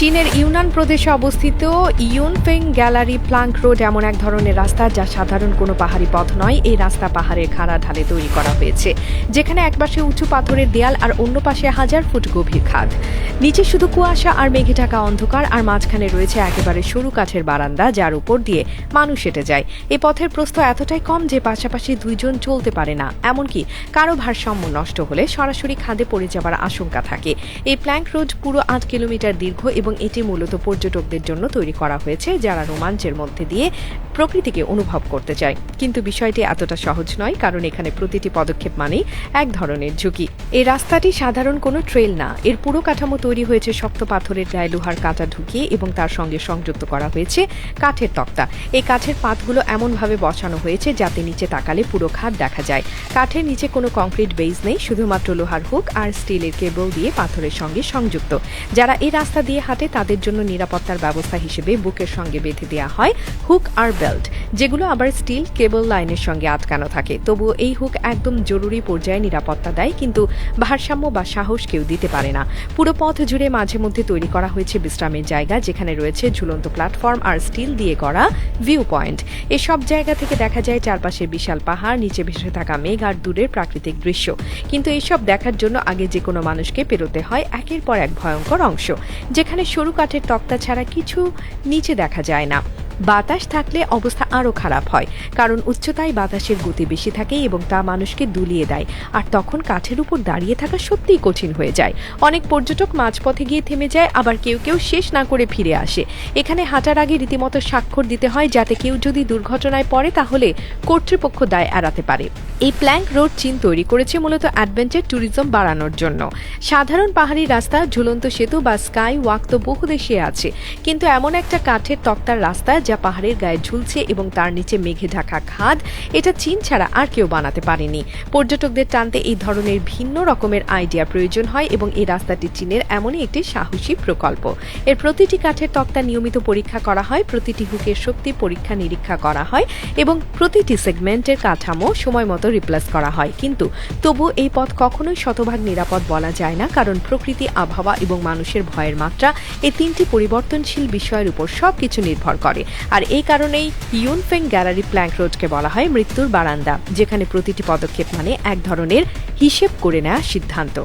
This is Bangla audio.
চীনের ইউনান প্রদেশে অবস্থিত ইউনফেং গ্যালারি প্লাঙ্ক রোড এমন এক ধরনের রাস্তা যা সাধারণ কোনো পাহাড়ি পথ নয়। এই রাস্তা পাহাড়ের খাড়া ঢালে তৈরি করা হয়েছে, যেখানে একপাশে উঁচু পাথরের দেয়াল আর অন্য পাশে হাজার ফুট গভীর খাদ। নিচে শুধু কুয়াশা আর মেঘে ঢাকা অন্ধকার, আর মাঝখানে রয়েছে একেবারে সরু কাঠের বারান্দা যার উপর দিয়ে মানুষ হেঁটে যায়। এ পথের প্রস্থ এতটাই কম যে পাশাপাশি দুইজন চলতে পারে না। এমনকি কারও ভারসাম্য নষ্ট হলে সরাসরি খাদে পড়ে যাবার আশঙ্কা থাকে। এই প্ল্যাঙ্ক রোড পুরো আট কিলোমিটার দীর্ঘ এবং এটি মূলত পর্যটকদের জন্য তৈরি করা হয়েছে, যারা রোমাঞ্চের মধ্যে দিয়ে প্রকৃতিকে অনুভব করতে চায়। কিন্তু বিষয়টি এতটা সহজ নয়, কারণ এখানে প্রতিটি পদক্ষেপ মানেই এক ধরনের ঝুঁকি। এই রাস্তাটি সাধারণ কোনো ট্রেল না। এর পুরো কাঠামো তৈরি হয়েছে শক্ত পাথরের গায়ে লোহার কাঁটা ঢুকিয়ে এবং তার সঙ্গে সংযুক্ত করা হয়েছে কাঠের তক্তা। এই কাঠের পাতগুলো এমনভাবে বসানো হয়েছে যাতে নিচে তাকালে পুরো খাদ দেখা যায়। কাঠের নিচে কোনো কংক্রিট বেজ নেই, শুধুমাত্র লোহার হুক আর স্টিলের কেবল দিয়ে পাথরের সঙ্গে সংযুক্ত। যারা এই রাস্তা দিয়ে হাঁটে তাদের জন্য নিরাপত্তার ব্যবস্থা হিসেবে বুকের সঙ্গে বেঁধে দেওয়া হয় হুক আর বেল্ট, যেগুলো আবার স্টিল কেবল লাইনের সঙ্গে আটকানো থাকে। তবুও এই হুক একদম জরুরি পর্যায়ে নিরাপত্তা দেয়, কিন্তু ভারসাম্য বা সাহস কেউ দিতে পারে না। পুরো পথ জুড়ে মাঝে মধ্যে তৈরি করা হয়েছে বিশ্রামের জায়গা, যেখানে রয়েছে ঝুলন্ত প্ল্যাটফর্ম আর স্টিল দিয়ে করা ভিউ পয়েন্ট। এসব জায়গা থেকে দেখা যায় চারপাশে বিশাল পাহাড়, নিচে ভেসে থাকা মেঘ আর দূরের প্রাকৃতিক দৃশ্য। কিন্তু এসব দেখার জন্য আগে যে কোনো মানুষকে পেরোতে হয় একের পর এক ভয়ঙ্কর অংশ, যেখানে সরু কাঠের তক্তা ছাড়া কিছু নিচে দেখা যায় না। বাতাস থাকলে অবস্থা আরও খারাপ হয়, কারণ উচ্চতায় বাতাসের গতি বেশি থাকে এবং তা মানুষকে দুলিয়ে দেয়। আর তখন কাঠের উপর দাঁড়িয়ে থাকা সত্যিই কঠিন হয়ে যায়। অনেক পর্যটক মাঝপথে গিয়ে থেমে যায়, আবার কেউ কেউ শেষ না করে ফিরে আসে। এখানে হাঁটার আগে রীতিমতো স্বাক্ষর দিতে হয়, যাতে কেউ যদি দুর্ঘটনায় পড়ে, তাহলে কর্তৃপক্ষ দায় এড়াতে পারে। এই প্ল্যাঙ্ক রোড চীন তৈরি করেছে মূলত অ্যাডভেঞ্চার ট্যুরিজম বাড়ানোর জন্য। সাধারণ পাহাড়ি রাস্তা, ঝুলন্ত সেতু বা স্কাই ওয়াক তো বহু দেশে আছে। কিন্তু এমন একটা কাঠের তক্তার রাস্তা যা পাহাড়ের গায়ে ঝুলছে এবং তার নিচে মেঘে ঢাকা খাদ, এটা চীন ছাড়া আর কেউ বানাতে পারেনি। পর্যটকদের টানতে এই ধরনের ভিন্ন রকমের আইডিয়া প্রয়োজন হয় এবং এই রাস্তাটি চীনের এমনই একটি সাহসী প্রকল্প। এর প্রতিটি কাঠের তক্তা নিয়মিত পরীক্ষা করা হয়, প্রতিটি হুকের শক্তি পরীক্ষা নিরীক্ষা করা হয় এবং প্রতিটি সেগমেন্টের কাঠামো সময় মতো রিপ্লেস করা হয়। কিন্তু তবু এই পথ কখনোই শতভাগ নিরাপদ বলা যায় না, কারণ প্রকৃতি, আবহাওয়া এবং মানুষের ভয়ের মাত্রা এই তিনটি পরিবর্তনশীল বিষয়ের উপর সবকিছু নির্ভর করে। আর এই কারণেই ইউনফেং গ্যালারি প্ল্যাঙ্ক রোডকে বলা হয় মৃত্যুর বারান্দা, যেখানে প্রতিটি পদক্ষেপ মানে এক ধরনের হিসেব করে নেওয়া সিদ্ধান্ত।